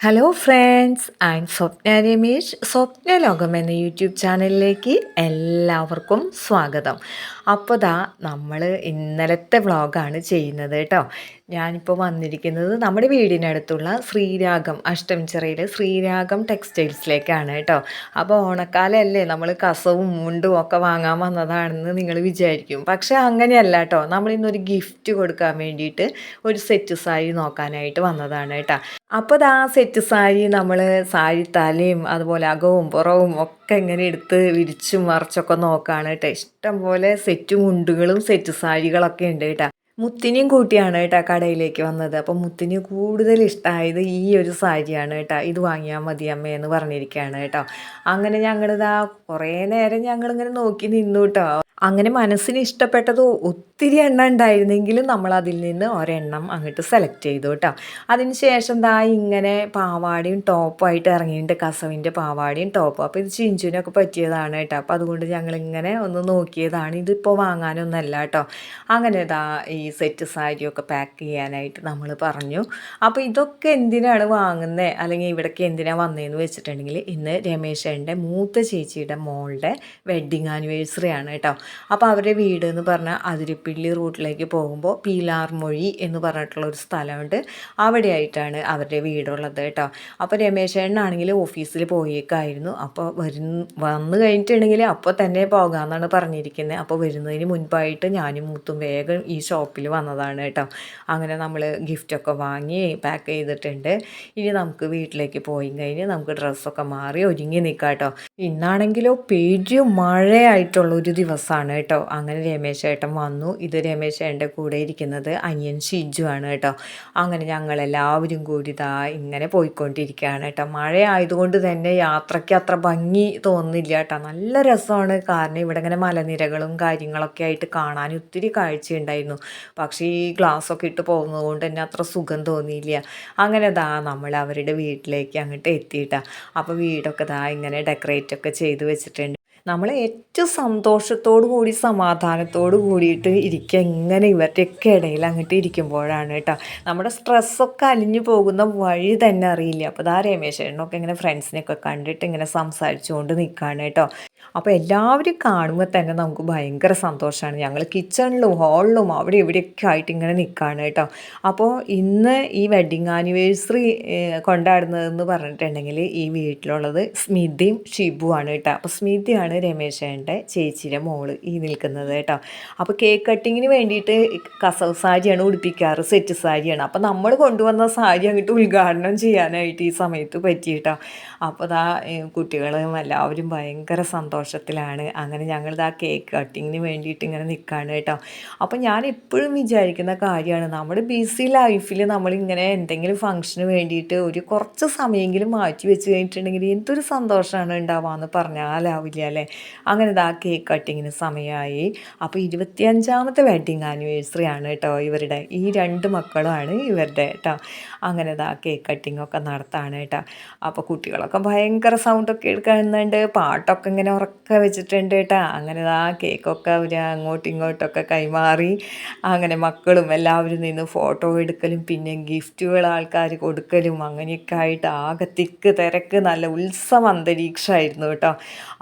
Hello friends and Swapna Ramesh Swapna ലോകം എന്ന YouTube ചാനലിലേക്ക് എല്ലാവർക്കും സ്വാഗതം. അപ്പോൾ ദാ നമ്മൾ ഇന്നലത്തെ വ്ളോഗാണ് ചെയ്യുന്നത് കേട്ടോ. ഞാനിപ്പോൾ വന്നിരിക്കുന്നത് നമ്മുടെ വീടിനടുത്തുള്ള ശ്രീരാഗം അഷ്ടമിച്ചിറയിലെ ശ്രീരാഗം ടെക്സ്റ്റൈൽസിലേക്കാണ് കേട്ടോ. അപ്പോൾ ഓണക്കാലമല്ലേ നമ്മൾ കസവും മുണ്ടും ഒക്കെ വാങ്ങാൻ വന്നതാണെന്ന് നിങ്ങൾ വിചാരിക്കും. പക്ഷേ അങ്ങനെയല്ല കേട്ടോ നമ്മളിന്നൊരു ഗിഫ്റ്റ് കൊടുക്കാൻ വേണ്ടിയിട്ട് ഒരു സെറ്റ് സാരി നോക്കാനായിട്ട് വന്നതാണ് കേട്ടോ. അപ്പോൾ അത് ആ സെറ്റ് സാരി നമ്മൾ സാരി തലയും അതുപോലെ അകവും പുറവും ഒക്കെ ഇങ്ങനെ എടുത്ത് വിരിച്ചും മറിച്ചൊക്കെ നോക്കുകയാണ് കേട്ടോ. ഇഷ്ടം പോലെ സെറ്റ് മുണ്ടുകളും സെറ്റ് സാരികളൊക്കെ ഉണ്ട് കേട്ടോ. മുത്തിനെയും കൂട്ടിയാണ് കേട്ടോ കടയിലേക്ക് വന്നത്. അപ്പോൾ മുത്തിന് കൂടുതൽ ഇഷ്ടമായത് ഈ ഒരു സാരിയാണ് കേട്ടോ. ഇത് വാങ്ങിയാൽ മതി അമ്മയെന്ന് പറഞ്ഞിരിക്കുകയാണ് കേട്ടോ. അങ്ങനെ ഞങ്ങളിതാ കുറേ നേരം ഞങ്ങളിങ്ങനെ നോക്കി നിന്നു കേട്ടോ. അങ്ങനെ മനസ്സിന് ഇഷ്ടപ്പെട്ടത് ഒത്തിരി എണ്ണ ഉണ്ടായിരുന്നെങ്കിലും നമ്മൾ അതിൽ നിന്ന് ഒരെണ്ണം അങ്ങോട്ട് സെലക്ട് ചെയ്തു കേട്ടോ. അതിന് ശേഷം ദാ ഇങ്ങനെ പാവാടയും ടോപ്പായിട്ട് ഇറങ്ങിയിട്ടുണ്ട്. കസവിന്റെ പാവാടിയും ടോപ്പും. അപ്പോൾ ഇത് ചിഞ്ചുവിനൊക്കെ പറ്റിയതാണ് കേട്ടോ. അപ്പോൾ അതുകൊണ്ട് ഞങ്ങളിങ്ങനെ ഒന്ന് നോക്കിയതാണ്. ഇതിപ്പോൾ വാങ്ങാനൊന്നല്ല കേട്ടോ. അങ്ങനെ ദാ ഈ സെറ്റ് സാരിയൊക്കെ പാക്ക് ചെയ്യാനായിട്ട് നമ്മൾ പറഞ്ഞു. അപ്പോൾ ഇതൊക്കെ എന്തിനാണ് വാങ്ങുന്നത് അല്ലെങ്കിൽ ഇവിടേക്ക് എന്തിനാണ് വന്നതെന്ന് വെച്ചിട്ടുണ്ടെങ്കിൽ ഇന്ന് രമേശന്റെ മൂത്ത ചേച്ചിയുടെ മോളുടെ വെഡ്ഡിങ് ആനിവേഴ്സറി ആണ് കേട്ടോ. അപ്പോൾ അവരുടെ വീട് എന്ന് പറഞ്ഞാൽ അതിരിപ്പിള്ളി റൂട്ടിലേക്ക് പോകുമ്പോൾ പീലാർമൊഴി എന്ന് പറഞ്ഞിട്ടുള്ള ഒരു സ്ഥലമുണ്ട്. അവിടെയായിട്ടാണ് അവരുടെ വീടുള്ളത് കേട്ടോ. അപ്പോൾ രമേശേണ്ണാണെങ്കിൽ ഓഫീസിൽ പോയേക്കായിരുന്നു. അപ്പോൾ വരുന്ന വന്നു കഴിഞ്ഞിട്ടുണ്ടെങ്കിൽ അപ്പോൾ തന്നെ പോകാമെന്നാണ് പറഞ്ഞിരിക്കുന്നത് അപ്പോൾ വരുന്നതിന് മുൻപായിട്ട് ഞാനും മൂത്തും വേഗം ഈ ഷോപ്പിൽ വന്നതാണ് കേട്ടോ. അങ്ങനെ നമ്മൾ ഗിഫ്റ്റൊക്കെ വാങ്ങി പാക്ക് ചെയ്തിട്ടുണ്ട്. ഇനി നമുക്ക് വീട്ടിലേക്ക് പോയി കഴിഞ്ഞ് നമുക്ക് ഡ്രസ്സൊക്കെ മാറി ഒരുങ്ങി നിൽക്കാം കേട്ടോ. ഇന്നാണെങ്കിലോ പേര് മഴയായിട്ടുള്ള ഒരു ദിവസമാണ് കേട്ടോ. അങ്ങനെ രമേശ് ഏട്ടൻ വന്നു. ഇത് രമേശ് ഏട്ടന്റെ കൂടെ ഇരിക്കുന്നത് അനിയൻ ഷിജു ആണ് കേട്ടോ. അങ്ങനെ ഞങ്ങളെല്ലാവരും കൂടി ഇതാ ഇങ്ങനെ പോയിക്കൊണ്ടിരിക്കുകയാണ് കേട്ടോ. മഴ ആയതുകൊണ്ട് തന്നെ യാത്രയ്ക്ക് അത്ര ഭംഗി തോന്നുന്നില്ല കേട്ടോ. നല്ല രസമാണ്. കാരണം ഇവിടെ ഇങ്ങനെ മലനിരകളും കാര്യങ്ങളൊക്കെ ആയിട്ട് കാണാൻ ഒത്തിരി കാഴ്ചയുണ്ടായിരുന്നു. പക്ഷേ ഈ ഗ്ലാസ്സൊക്കെ ഇട്ട് പോകുന്നത് കൊണ്ട് തന്നെ അത്ര സുഖം തോന്നിയില്ല. അങ്ങനെ ദാ നമ്മൾ അവരുടെ വീട്ടിലേക്ക് അങ്ങോട്ട് എത്തിയിട്ടാണ് അപ്പോൾ വീടൊക്കെ ദാ ഇങ്ങനെ ഡെക്കറേറ്റ് ഒക്കെ ചെയ്ത് വെച്ചിട്ടുണ്ട്. നമ്മൾ ഏറ്റവും സന്തോഷത്തോടു കൂടി സമാധാനത്തോടു കൂടിയിട്ട് ഇരിക്കുക ഇങ്ങനെ ഇവരുടെയൊക്കെ ഇടയിൽ അങ്ങോട്ട് ഇരിക്കുമ്പോഴാണ് കേട്ടോ. നമ്മുടെ സ്ട്രെസ്സൊക്കെ അലിഞ്ഞു പോകുന്ന വഴി തന്നെ അറിയില്ല. അപ്പോൾ ഇതാ രമേശേട്ടനൊക്കെ ഇങ്ങനെ ഫ്രണ്ട്സിനെയൊക്കെ കണ്ടിട്ട് ഇങ്ങനെ സംസാരിച്ചുകൊണ്ട് നിൽക്കുകയാണ് കേട്ടോ. അപ്പോൾ എല്ലാവരും കാണുമ്പോൾ തന്നെ നമുക്ക് ഭയങ്കര സന്തോഷമാണ് ഞങ്ങൾ കിച്ചണിലും ഹാളിലും അവിടെ എവിടെയൊക്കെ ആയിട്ട് ഇങ്ങനെ നിൽക്കുകയാണ് കേട്ടോ. അപ്പോൾ ഇന്ന് ഈ വെഡ്ഡിങ് ആനിവേഴ്സറി കൊണ്ടാടുന്നതെന്ന് പറഞ്ഞിട്ടുണ്ടെങ്കിൽ ഈ വീട്ടിലുള്ളത് സ്മിതയും ഷിബുവാണ് കേട്ടോ. അപ്പോൾ സ്മിതയാണ് രമേശേന്റെ ചേച്ചിയുടെ മോൾ ഈ നിൽക്കുന്നത് കേട്ടോ. അപ്പോൾ കേക്ക് കട്ടിങ്ങിന് വേണ്ടിയിട്ട് കസവ് സാരിയാണ് ഉടുപ്പിക്കാറ് സെറ്റ് സാരിയാണ്. അപ്പോൾ നമ്മൾ കൊണ്ടുവന്ന സാരി അങ്ങോട്ട് ഉദ്ഘാടനം ചെയ്യാനായിട്ട് ഈ സമയത്ത് പറ്റി കേട്ടോ. അപ്പോൾ അതാ കുട്ടികളും എല്ലാവരും ഭയങ്കര സന്തോഷം സന്തോഷത്തിലാണ്. അങ്ങനെ ഞങ്ങളിത് ആ കേക്ക് കട്ടിങ്ങിന് വേണ്ടിയിട്ട് ഇങ്ങനെ നിൽക്കുകയാണ് കേട്ടോ. അപ്പം ഞാൻ എപ്പോഴും വിചാരിക്കുന്ന കാര്യമാണ് നമ്മുടെ ബിസി ലൈഫിൽ നമ്മളിങ്ങനെ എന്തെങ്കിലും ഫംഗ്ഷന് വേണ്ടിയിട്ട് ഒരു കുറച്ച് സമയമെങ്കിലും മാറ്റി വെച്ച് കഴിഞ്ഞിട്ടുണ്ടെങ്കിൽ എന്തൊരു സന്തോഷമാണ് ഉണ്ടാവാന്ന് പറഞ്ഞാലാവില്ല അല്ലേ? അങ്ങനെ ഇതാ കേക്ക് കട്ടിങ്ങിന് സമയമായി. അപ്പോൾ ഇരുപത്തിയഞ്ചാമത്തെ വെഡ്ഡിങ് ആനിവേഴ്സറി ആണ് കേട്ടോ ഇവരുടെ. ഈ രണ്ട് മക്കളുമാണ് ഇവരുടെ കേട്ടോ. അങ്ങനെ ഇതാ കേക്ക് കട്ടിങ്ങൊക്കെ നടത്താണ് കേട്ടോ. അപ്പോൾ കുട്ടികളൊക്കെ ഭയങ്കര സൗണ്ടൊക്കെ എടുക്കുന്നുണ്ട് പാട്ടൊക്കെ ഇങ്ങനെ ഉറക്കെ വെച്ചിട്ടുണ്ട് കേട്ടോ. അങ്ങനെ ആ കേക്കൊക്കെ അവർ അങ്ങോട്ടും ഇങ്ങോട്ടൊക്കെ കൈമാറി. അങ്ങനെ മക്കളും എല്ലാവരും നിന്ന് ഫോട്ടോ എടുക്കലും പിന്നെ ഗിഫ്റ്റുകൾ ആൾക്കാർ കൊടുക്കലും അങ്ങനെയൊക്കെ ആയിട്ട് ആകെ തിക്ക് തിരക്ക് നല്ല ഉത്സവ അന്തരീക്ഷമായിരുന്നു കേട്ടോ.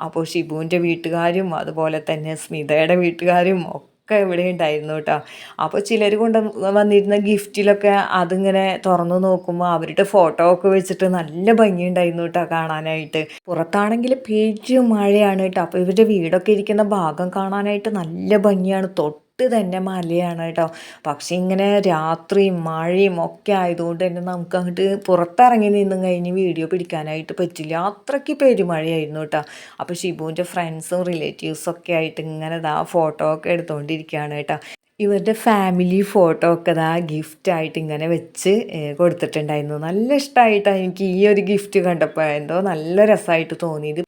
അപ്പോൾ ഷിബുവിന്റെ വീട്ടുകാരും അതുപോലെ തന്നെ സ്മിതയുടെ വീട്ടുകാരും ഒക്കെ ഇവിടെ ഉണ്ടായിരുന്നു കേട്ടോ. അപ്പോൾ ചിലർ കൊണ്ട് വന്നിരുന്ന ഗിഫ്റ്റിലൊക്കെ അതിങ്ങനെ തുറന്നു നോക്കുമ്പോൾ അവരുടെ ഫോട്ടോ ഒക്കെ വെച്ചിട്ട് നല്ല ഭംഗിയുണ്ടായിരുന്നു കേട്ടോ കാണാനായിട്ട്. പുറത്താണെങ്കിൽ പേജ് മഴയാണ് കേട്ടോ. അപ്പോൾ ഇവരുടെ വീടൊക്കെ ഇരിക്കുന്ന ഭാഗം കാണാനായിട്ട് നല്ല ഭംഗിയാണ്. തൊട്ട് തൊട്ട് തന്നെ മലയാണ് കേട്ടോ. പക്ഷേ ഇങ്ങനെ രാത്രിയും മഴയും ഒക്കെ ആയതുകൊണ്ട് തന്നെ നമുക്ക് അങ്ങോട്ട് പുറത്തിറങ്ങി നിന്നും കഴിഞ്ഞ് വീഡിയോ പിടിക്കാനായിട്ട് പറ്റില്ല. അത്രയ്ക്ക് പെരുമഴയായിരുന്നു കേട്ടോ. അപ്പോൾ ഷിബുവിന്റെ ഫ്രണ്ട്സും റിലേറ്റീവ്സും ഒക്കെ ആയിട്ട് ഇങ്ങനെ ഇതാ ഫോട്ടോ ഒക്കെ എടുത്തുകൊണ്ടിരിക്കുകയാണ് കേട്ടോ. ഇവരുടെ ഫാമിലി ഫോട്ടോ ഒക്കെ അതാ ഗിഫ്റ്റായിട്ട് ഇങ്ങനെ വെച്ച് കൊടുത്തിട്ടുണ്ടായിരുന്നു. നല്ല ഇഷ്ടമായിട്ടാണ് എനിക്ക് ഈ ഒരു ഗിഫ്റ്റ് കണ്ടപ്പോൾ എന്തോ നല്ല രസമായിട്ട് തോന്നിയത്.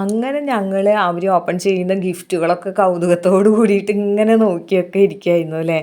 അങ്ങനെ ഞങ്ങൾ അവർ ഓപ്പൺ ചെയ്യുന്ന ഗിഫ്റ്റുകളൊക്കെ കൗതുകത്തോട് കൂടിയിട്ട് ഇങ്ങനെ നോക്കിയൊക്കെ ഇരിക്കുമായിരുന്നു അല്ലേ?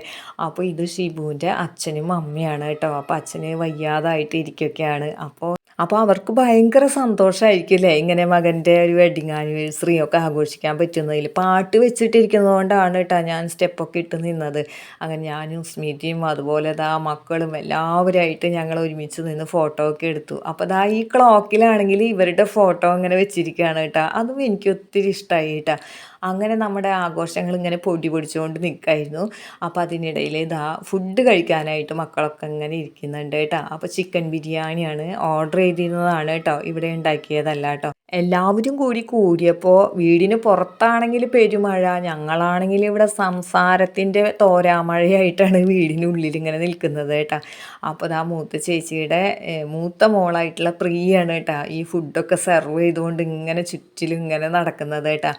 അപ്പോൾ ഇത് ഷിബുവിന്റെ അച്ഛനും അമ്മയാണ് കേട്ടോ. അപ്പോൾ അച്ഛന് വയ്യാതായിട്ട് ഇരിക്കുകയൊക്കെയാണ് അപ്പോൾ അപ്പോൾ അവർക്ക് ഭയങ്കര സന്തോഷമായിരിക്കില്ലേ ഇങ്ങനെ മകന്റെ ഒരു വെഡിങ് ആനിവേഴ്സറിയും ഒക്കെ ആഘോഷിക്കാൻ പറ്റുന്നതിൽ പാട്ട് വെച്ചിട്ടിരിക്കുന്നത് കൊണ്ടാണ് കേട്ടോ ഞാൻ സ്റ്റെപ്പൊക്കെ ഇട്ട് നിന്നത്. അങ്ങനെ ഞാനും സ്മിതിയും അതുപോലെ ദാ മക്കളും എല്ലാവരുമായിട്ട് ഞങ്ങൾ ഒരുമിച്ച് നിന്ന് ഫോട്ടോ ഒക്കെ എടുത്തു. അപ്പോൾ ദാ ഈ ക്ലോക്കിലാണെങ്കിൽ ഇവരുടെ ഫോട്ടോ അങ്ങനെ വെച്ചിരിക്കുകയാണ് കേട്ടോ. അതും എനിക്ക് ഒത്തിരി ഇഷ്ടമായി കേട്ടോ. അങ്ങനെ നമ്മുടെ ആഘോഷങ്ങൾ ഇങ്ങനെ പൊടി പൊടിച്ചുകൊണ്ട് നിൽക്കായിരുന്നു അപ്പോൾ അതിനിടയിൽ ഇതാ ഫുഡ് കഴിക്കാനായിട്ട് മക്കളൊക്കെ ഇങ്ങനെ ഇരിക്കുന്നുണ്ട് കേട്ടോ. അപ്പോൾ ചിക്കൻ ബിരിയാണിയാണ് ഓർഡർ ചെയ്തിരുന്നതാണ് കേട്ടോ. ഇവിടെ ഉണ്ടാക്കിയതല്ല കേട്ടോ. എല്ലാവരും കൂടി കൂടിയപ്പോൾ വീടിന് പുറത്താണെങ്കിൽ പെരുമഴ ഞങ്ങളാണെങ്കിൽ ഇവിടെ സംസാരത്തിന്റെ തോരാമഴയായിട്ടാണ് വീടിനുള്ളിൽ ഇങ്ങനെ നിൽക്കുന്നത് കേട്ടോ. അപ്പോൾ ആ മൂത്ത ചേച്ചിയുടെ മൂത്ത മോളായിട്ടുള്ള പ്രിയാണ് കേട്ടോ ഈ ഫുഡൊക്കെ സെർവ് ചെയ്തുകൊണ്ട് ഇങ്ങനെ ചുറ്റിലും ഇങ്ങനെ നടക്കുന്നത് കേട്ടോ.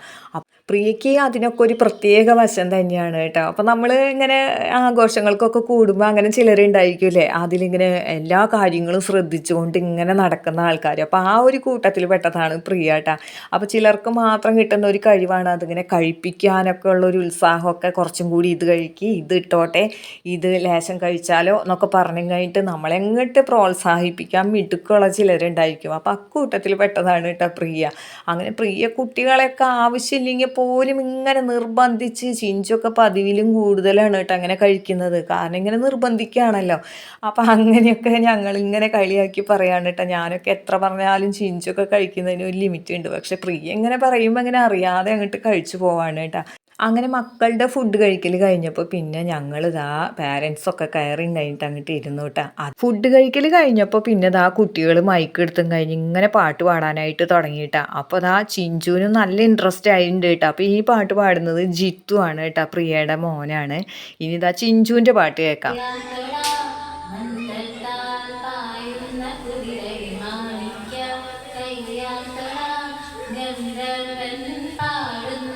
പ്രിയയ്ക്ക് അതിനൊക്കെ ഒരു പ്രത്യേക വശം തന്നെയാണ് കേട്ടോ. അപ്പം നമ്മൾ ഇങ്ങനെ ആഘോഷങ്ങൾക്കൊക്കെ കൂടുമ്പോൾ അങ്ങനെ ചിലരുണ്ടായിരിക്കുമല്ലേ അതിലിങ്ങനെ എല്ലാ കാര്യങ്ങളും ശ്രദ്ധിച്ചുകൊണ്ട് ഇങ്ങനെ നടക്കുന്ന ആൾക്കാർ അപ്പോൾ ആ ഒരു കൂട്ടത്തിൽ പെട്ടതാണ് പ്രിയ കേട്ടോ. അപ്പോൾ ചിലർക്ക് മാത്രം കിട്ടുന്ന ഒരു കഴിവാണ് അതിങ്ങനെ കഴിപ്പിക്കാനൊക്കെ ഉള്ള ഒരു ഉത്സാഹമൊക്കെ കുറച്ചും കൂടി ഇത് കഴിക്കി ഇത് ഇട്ടോട്ടെ ഇത് ലേശം കഴിച്ചാലോ എന്നൊക്കെ പറഞ്ഞു കഴിഞ്ഞിട്ട് നമ്മളെങ്ങോട്ട് പ്രോത്സാഹിപ്പിക്കാൻ മിടുക്കുള്ള ചിലരുണ്ടായിരിക്കും. അപ്പോൾ അക്കൂട്ടത്തിൽ പെട്ടതാണ് കേട്ടോ പ്രിയ. അങ്ങനെ പ്രിയ കുട്ടികളെയൊക്കെ ആവശ്യമില്ലെങ്കിൽ പോലും ഇങ്ങനെ നിർബന്ധിച്ച് ചിഞ്ചൊക്കെ പതിവിലും കൂടുതലാണ് കേട്ടോ അങ്ങനെ കഴിക്കുന്നത്. കാരണം ഇങ്ങനെ നിർബന്ധിക്കുകയാണല്ലോ. അപ്പം അങ്ങനെയൊക്കെ ഞങ്ങൾ ഇങ്ങനെ കളിയാക്കി പറയാണ് കേട്ടോ. ഞാനൊക്കെ എത്ര പറഞ്ഞാലും ചിഞ്ചൊക്കെ കഴിക്കുന്നതിന് ഒരു ലിമിറ്റ് ഉണ്ട്. പക്ഷെ പ്രിയ ഇങ്ങനെ പറയുമ്പോൾ അങ്ങനെ അറിയാതെ അങ്ങോട്ട് കഴിച്ചു പോവാണ് കേട്ടോ. അങ്ങനെ മക്കളുടെ ഫുഡ് കഴിക്കൽ കഴിഞ്ഞപ്പോൾ പിന്നെ ഞങ്ങൾ ഇതാ പാരൻസൊക്കെ കയറിയും കഴിഞ്ഞിട്ട് അങ്ങോട്ട് ഇരുന്നു കേട്ടോ ഫുഡ് കഴിക്കൽ കഴിഞ്ഞപ്പോൾ പിന്നെ ഇതാ കുട്ടികൾ മൈക്ക് എടുത്തും കഴിഞ്ഞ് ഇങ്ങനെ പാട്ട് പാടാനായിട്ട് തുടങ്ങിയിട്ടാ. അപ്പോൾ ഇതാ ചിഞ്ചുവിനും നല്ല ഇൻട്രസ്റ്റ് ആയിട്ടുണ്ട് കേട്ടോ അപ്പോൾ ഈ പാട്ട് പാടുന്നത് ജിത്തു ആണ് കേട്ടോ പ്രിയയുടെ മോനാണ്. ഇനി ഇതാ ചിഞ്ചുവിന്റെ പാട്ട് കേൾക്കാം. ഈ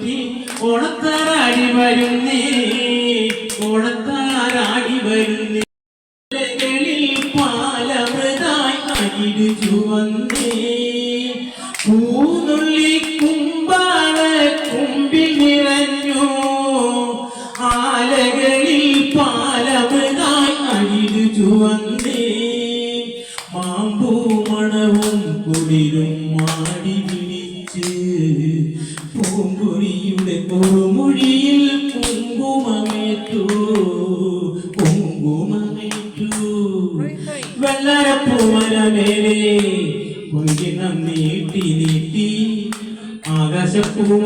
ചുറ്റി ഓണത്താരാടി വരുന്നേ ഓണത്താരാടി വരുന്നേ പാലമൃതായി അരിടു ചുവന്നേ. പൂനുള്ളി കുമ്പാള കുമ്പിൽ നിറഞ്ഞു. ആലകളിൽ പാലമൃതായി അരിടു ചുവന്നേ. നീട്ടി നീട്ടി ആകാശപ്പൂ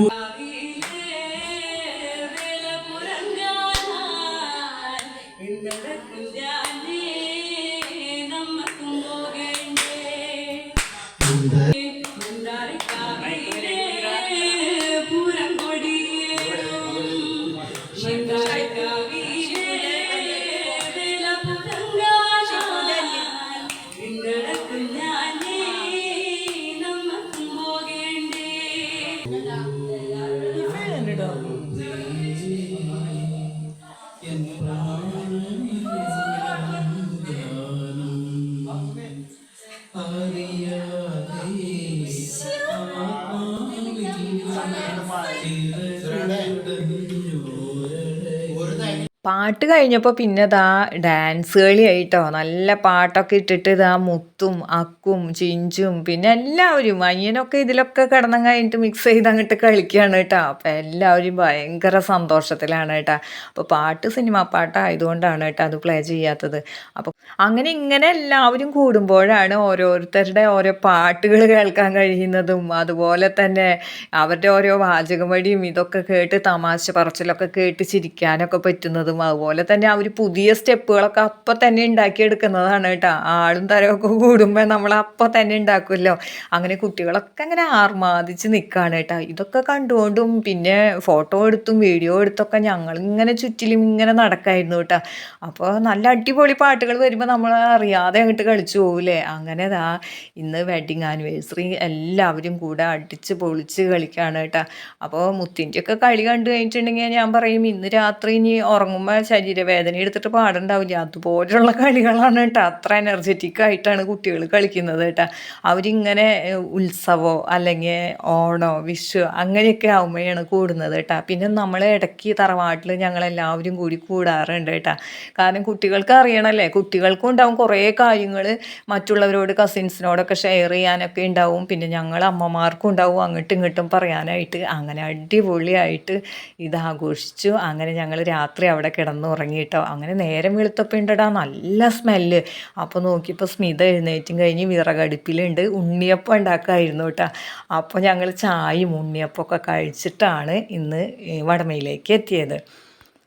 പാട്ട് കഴിഞ്ഞപ്പോൾ പിന്നെ ഇതാ ഡാൻസ് കളിയായിട്ടോ. നല്ല പാട്ടൊക്കെ ഇട്ടിട്ട് ഇതാ മുത്തും അക്കും ചിഞ്ചും പിന്നെ എല്ലാവരും അയ്യനൊക്കെ ഇതിലൊക്കെ കിടന്നും കഴിഞ്ഞിട്ട് മിക്സ് ചെയ്ത് അങ്ങോട്ട് കളിക്കുകയാണ് കേട്ടോ. അപ്പം എല്ലാവരും ഭയങ്കര സന്തോഷത്തിലാണ് കേട്ടോ. അപ്പോൾ പാട്ട് സിനിമ പാട്ടായതുകൊണ്ടാണ് കേട്ടോ അത് പ്ലേ ചെയ്യാത്തത്. അപ്പോൾ അങ്ങനെ ഇങ്ങനെ എല്ലാവരും കൂടുമ്പോഴാണ് ഓരോരുത്തരുടെ ഓരോ പാട്ടുകൾ കേൾക്കാൻ കഴിയുന്നതും അതുപോലെ തന്നെ അവരുടെ ഓരോ വാചകമടിയും ഇതൊക്കെ കേട്ട് തമാശ പറച്ചിലൊക്കെ കേട്ട് ചിരിക്കാനൊക്കെ പറ്റുന്നതും അതുപോലെ തന്നെ അവർ പുതിയ സ്റ്റെപ്പുകളൊക്കെ അപ്പം തന്നെ ഉണ്ടാക്കിയെടുക്കുന്നതാണ് കേട്ടോ. ആളും തരമൊക്കെ കൂടുമ്പോൾ നമ്മൾ അപ്പം തന്നെ ഉണ്ടാക്കുമല്ലോ. അങ്ങനെ കുട്ടികളൊക്കെ അങ്ങനെ ആർമാദിച്ച് നിൽക്കുകയാണ് കേട്ടോ. ഇതൊക്കെ കണ്ടുകൊണ്ടും പിന്നെ ഫോട്ടോ എടുത്തും വീഡിയോ എടുത്തൊക്കെ ഞങ്ങൾ ഇങ്ങനെ ചുറ്റിലും ഇങ്ങനെ നടക്കായിരുന്നു കേട്ടോ. അപ്പോൾ നല്ല അടിപൊളി പാട്ടുകൾ വരുമ്പോൾ നമ്മൾ അറിയാതെ അങ്ങോട്ട് കളിച്ചു പോകില്ലേ അങ്ങനെ ദാ ഇന്ന് വെഡിങ് ആനിവേഴ്സറി എല്ലാവരും കൂടെ അടിച്ച് പൊളിച്ച് കളിക്കുകയാണ് കേട്ടോ. അപ്പോൾ മുത്തിന്റെയൊക്കെ കളി കണ്ടു കഴിഞ്ഞിട്ടുണ്ടെങ്കിൽ ഞാൻ പറയും ഇന്ന് രാത്രി ഇനി ഉറങ്ങുമ്പോൾ ശരീരവേദന എടുത്തിട്ട് പാടുണ്ടാവില്ല. അതുപോലെയുള്ള കളികളാണ് കേട്ടോ. അത്ര എനർജറ്റിക് ആയിട്ടാണ് കുട്ടികൾ കളിക്കുന്നത് കേട്ടോ. അവരിങ്ങനെ ഉത്സവമോ അല്ലെങ്കിൽ ഓണോ വിഷു അങ്ങനെയൊക്കെ ആകുമ്പോഴാണ് കൂടുന്നത് കേട്ടോ. പിന്നെ നമ്മൾ ഇടയ്ക്ക് തറവാട്ടിൽ ഞങ്ങളെല്ലാവരും കൂടി കൂടാറുണ്ട് കേട്ടോ. കാരണം കുട്ടികൾക്ക് അറിയണമല്ലേ കുട്ടികൾക്കും ഉണ്ടാവും കുറേ കാര്യങ്ങൾ മറ്റുള്ളവരോട് കസിൻസിനോടൊക്കെ ഷെയർ ചെയ്യാനൊക്കെ ഉണ്ടാവും. പിന്നെ ഞങ്ങൾ അമ്മമാർക്കും ഉണ്ടാവും അങ്ങോട്ടും ഇങ്ങോട്ടും പറയാനായിട്ട്. അങ്ങനെ അടിപൊളിയായിട്ട് ഇത് ആഘോഷിച്ചു അങ്ങനെ ഞങ്ങൾ രാത്രി അവിടെ കിടന്ന് ഉറങ്ങിയിട്ടോ അങ്ങനെ നേരം വെളുത്തപ്പോൾ ഉണ്ടടാ നല്ല സ്മെല്ല്. അപ്പോൾ നോക്കിയപ്പോൾ സ്മിത എഴുന്നേറ്റും കഴിഞ്ഞ് വിറകടുപ്പിലുണ്ട്. ഉണ്ണിയപ്പം ഉണ്ടാക്കായിരുന്നു കേട്ടോ. അപ്പോൾ ഞങ്ങൾ ചായയും ഉണ്ണിയപ്പമൊക്കെ കഴിച്ചിട്ടാണ് ഇന്ന് വടമയിലേക്ക് എത്തിയത്.